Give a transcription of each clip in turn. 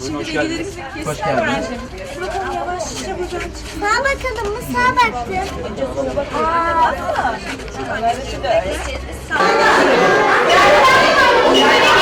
Buyurun, hoş Şimdi geldiniz. Hoş geldiniz. Bakalım yavaşça buradan Sağa bakalım mı? Sağa baktım. Peki trafik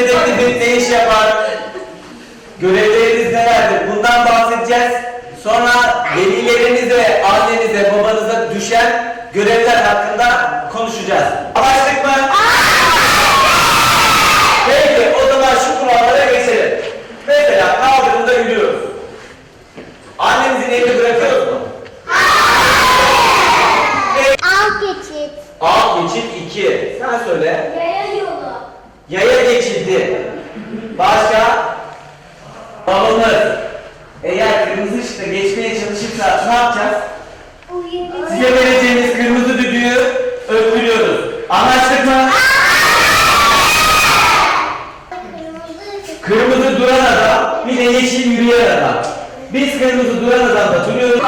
dedektifi ne iş yapar? Görevleriniz nelerdir? Bundan bahsedeceğiz. Sonra velilerinize, annenize, babanıza düşen görevler hakkında konuşacağız. Anlaştık Yaya geçildi. Başka? Balonlar. Eğer kırmızı ışıkta geçmeye çalışırsa ne yapacağız? Size vereceğimiz kırmızı düdüğü öttürüyoruz. Anlaştık mı? Kırmızı duran adam, bir de yeşil yürüyen adam. Biz kırmızı duran adamda duruyoruz.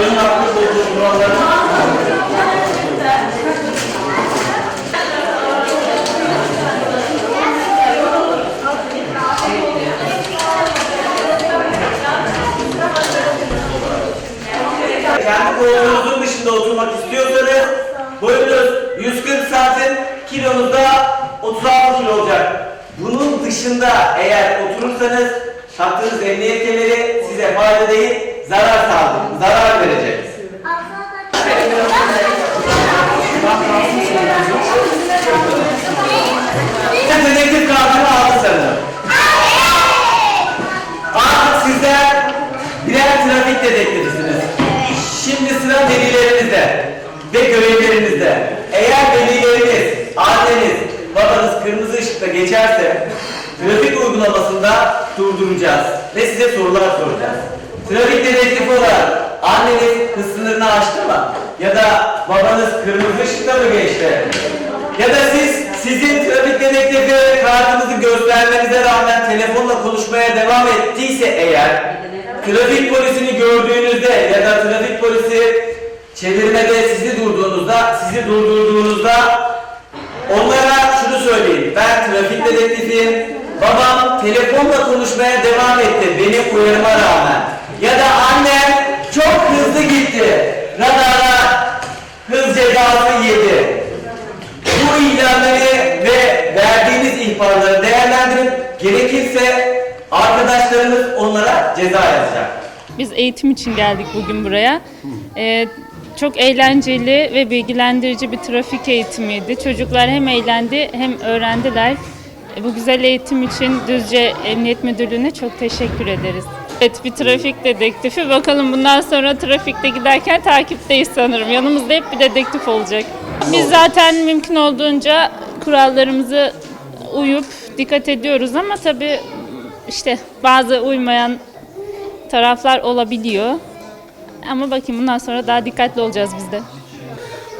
Ön koltuğunuzun dışında oturmak istiyorsanız boyunuz 140 santim, kilonuz da 36 kilo olacak. Bunun dışında eğer oturursanız taktığınız emniyet kemeri size fayda değil, zarar sağlayacak, zarar verecek. Sen dedektif kartını aldın sanırım. Artık sizler birer trafik dedektifisiniz. Şimdi sıra velilerinizde ve görevlerinizde. Eğer velileriniz, anneniz, babanız kırmızı ışıkta geçerse trafik uygulamasında durduracağız ve size sorular soracağız. Trafik dedektifi olarak anneniz hız sınırını aştı mı? Ya da babanız kırmızı ışıkta mı geçti? Ya da siz sizin trafik dedektifi kartınızı göstermenize rağmen telefonla konuşmaya devam ettiyse eğer trafik polisini gördüğünüzde ya da trafik polisi çevirmede sizi durduğunuzda, sizi durdurduğunuzda onlara şunu söyleyin. Ben trafik dedektifiyim. Babam telefonla konuşmaya devam etti benim uyarıma rağmen. Ya da annem çok hızlı gitti. Radara hız cezası yedi. Bu ilanları ve verdiğiniz ihbarları değerlendirin. Gerekirse arkadaşlarınız onlara ceza yazacak. Biz eğitim için geldik bugün buraya. Ee, çok eğlenceli ve bilgilendirici bir trafik eğitimiydi. Çocuklar hem eğlendi hem öğrendiler. E, Bu güzel eğitim için Düzce Emniyet Müdürlüğü'ne çok teşekkür ederiz. Evet bir trafik dedektifi. Bakalım bundan sonra trafikte giderken takipteyiz sanırım. Yanımızda hep bir dedektif olacak. Biz zaten mümkün olduğunca kurallarımızı uyup dikkat ediyoruz ama tabii işte bazı uymayan taraflar olabiliyor. Ama bakayım bundan sonra daha dikkatli olacağız biz de.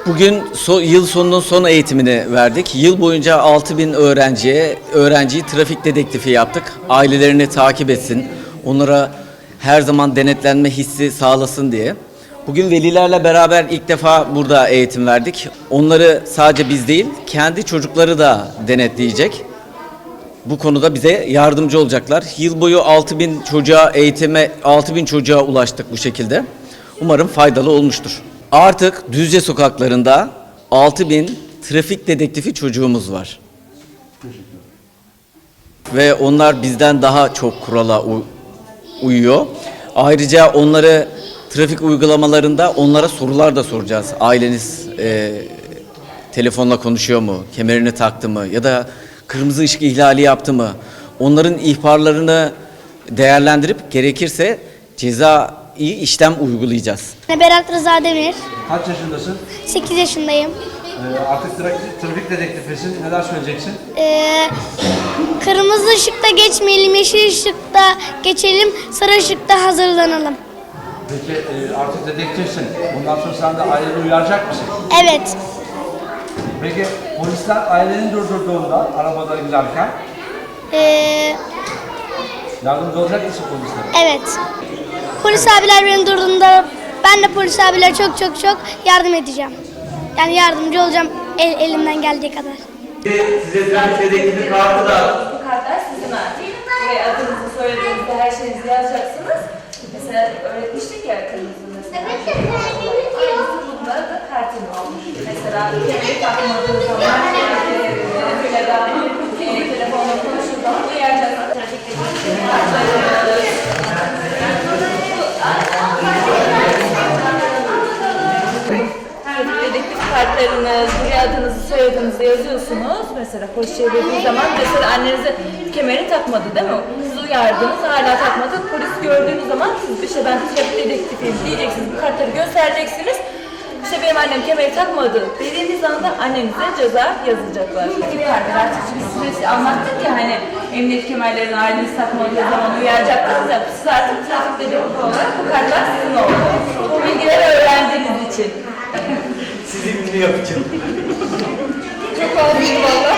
Bugün so- yıl sonunun son eğitimini verdik. Yıl boyunca 6000 öğrenciye, öğrenciyi trafik dedektifi yaptık. Ailelerini takip etsin, onlara her zaman denetlenme hissi sağlasın diye. Bugün velilerle beraber ilk defa burada eğitim verdik. Onları sadece biz değil, kendi çocukları da denetleyecek. bu konuda bize yardımcı olacaklar. Yıl boyu 6000 çocuğa eğitime 6000 çocuğa ulaştık bu şekilde. Umarım faydalı olmuştur. Artık Düzce sokaklarında 6000 trafik dedektifi çocuğumuz var. Ve onlar bizden daha çok kurala uyuyor. Ayrıca onları trafik uygulamalarında onlara sorular da soracağız. Aileniz e, telefonla konuşuyor mu? Kemerini taktı mı? Ya da kırmızı ışık ihlali yaptı mı? Onların ihbarlarını değerlendirip gerekirse cezai işlem uygulayacağız. Berat Rıza Demir. Kaç yaşındasın? 8 yaşındayım. Ee, artık trafik, trafik dedektifisin. Neler söyleyeceksin? Ee, kırmızı ışıkta geçmeyelim, yeşil ışıkta geçelim, sarı ışıkta hazırlanalım. Peki e, artık dedektifsin. Bundan sonra sen de aileni uyaracak mısın? Evet. Peki polisler ailenin durdurduğunda arabada giderken Ee, yardımcı olacak mısın polislere? evet. Polis abiler beni durduğunda ben de polis abiler çok çok çok yardım edeceğim. Yani yardımcı olacağım el, elimden geldiği kadar. Size dedektifi kartı da Bu kartlar sizin artık. Ve adınızı, soyadınızı, her şeyinizi yazacaksınız. Mesela öğretmiştik ya kırmızı mesela. Aynısı bunda da kartın olmuş. Mesela kemeri takmadığı zaman telefonla konuştuğu zaman uyaracaksınız. Trafikte bir kartları Mesela polis çevirdiği zaman mesela annenize kemeri takmadı değil mi? Siz uyardınız, hala takmadı. Polis gördüğünüz zaman siz işte ben trafik dedektifiyim diyeceksiniz, bu kartları göstereceksiniz. İşte benim annem kemeri takmadı dediğiniz anda annenize ceza yazacaklar. Bu kartlar artık biz size anlattık ya hani emniyet kemerlerini aileniz takmadığı zaman uyaracaktınız ya. Siz artık trafik dedektif olarak bu kartlar sizin oldu. Bu bilgileri öğrendiğiniz için. sizi ünlü yapacağım. Çok oldu valla.